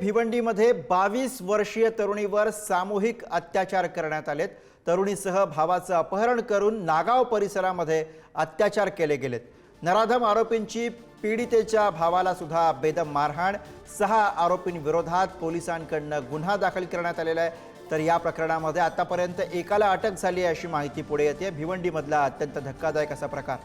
भिवंडीमध्ये बावीस वर्षीय तरुणीवर सामूहिक अत्याचार करण्यात आलेत. तरुणीसह भावाचं अपहरण करून नागाव परिसरामध्ये अत्याचार केले गेलेत. नराधम आरोपींची पीडितेच्या भावाला सुद्धा बेदम मारहाण सहा आरोपींविरोधात पोलिसांकडनं गुन्हा दाखल करण्यात आलेला आहे. तर या प्रकरणामध्ये आतापर्यंत एकाला अटक झाली आहे अशी माहिती पुढे येते. भिवंडीमधला अत्यंत धक्कादायक असा प्रकार.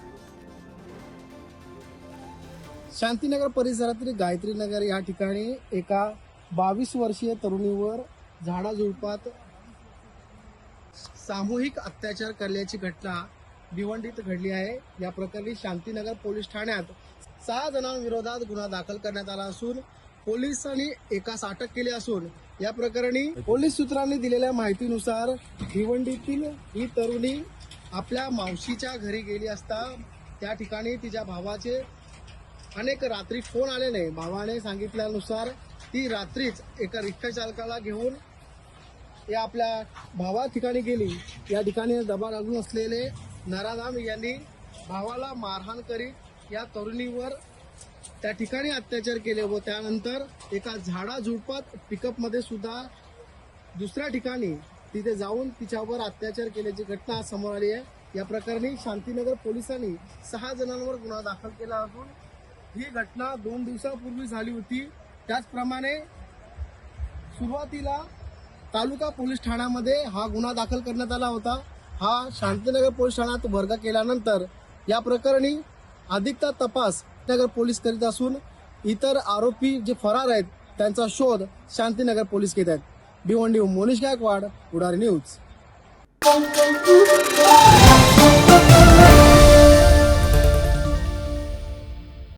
शांतीनगर परिसरातील गायत्री नगर या ठिकाणी एका बावीस वर्षीय तरुणीवर झाडाझुडपात सामूहिक अत्याचार करण्याची घटना भिवंडीत घडली आहे. या प्रकरणी शांतीनगर पोलीस ठाण्यात सहा जणांविरोधात गुन्हा दाखल करण्यात आला असून पोलिसांनी एकास अटक केली असून या प्रकरणी पोलीस सूत्रांनी दिलेल्या माहितीनुसार भिवंडीतील ही तरुणी आपल्या मावशीच्या घरी गेली असता त्या ठिकाणी तिच्या भावाचे अनेक रात्री फोन आले नाही भावाने सांगितल्यानुसार ती रात्रीच एका रिक्षा चालकाला घेऊन या आपल्या भावा ठिकाणी गेली. या ठिकाणी दबा लागून असलेले नराधाम यांनी भावाला मारहाण करीत या तरुणीवर त्या ठिकाणी अत्याचार केले व त्यानंतर एका झाडा झुडपात पिकअपमध्ये सुद्धा दुसऱ्या ठिकाणी तिथे जाऊन तिच्यावर अत्याचार केल्याची घटना समोर आली आहे. या प्रकरणी शांतीनगर पोलिसांनी सहा जणांवर गुन्हा दाखल केला असून ही घटना दोन दिवसापूर्वी झाली होती. त्याचप्रमाणे सुरुवातीला तालुका पोलीस ठाण्यामध्ये हा गुन्हा दाखल करण्यात आला होता. हा शांतीनगर पोलीस ठाण्यात वर्ग केल्यानंतर या प्रकरणी अधिकचा तपास नगर पोलीस करीत असून इतर आरोपी जे फरार आहेत त्यांचा शोध शांतीनगर पोलीस घेत आहेत. भिवंडी मोनिश गायकवाड उडारी न्यूज.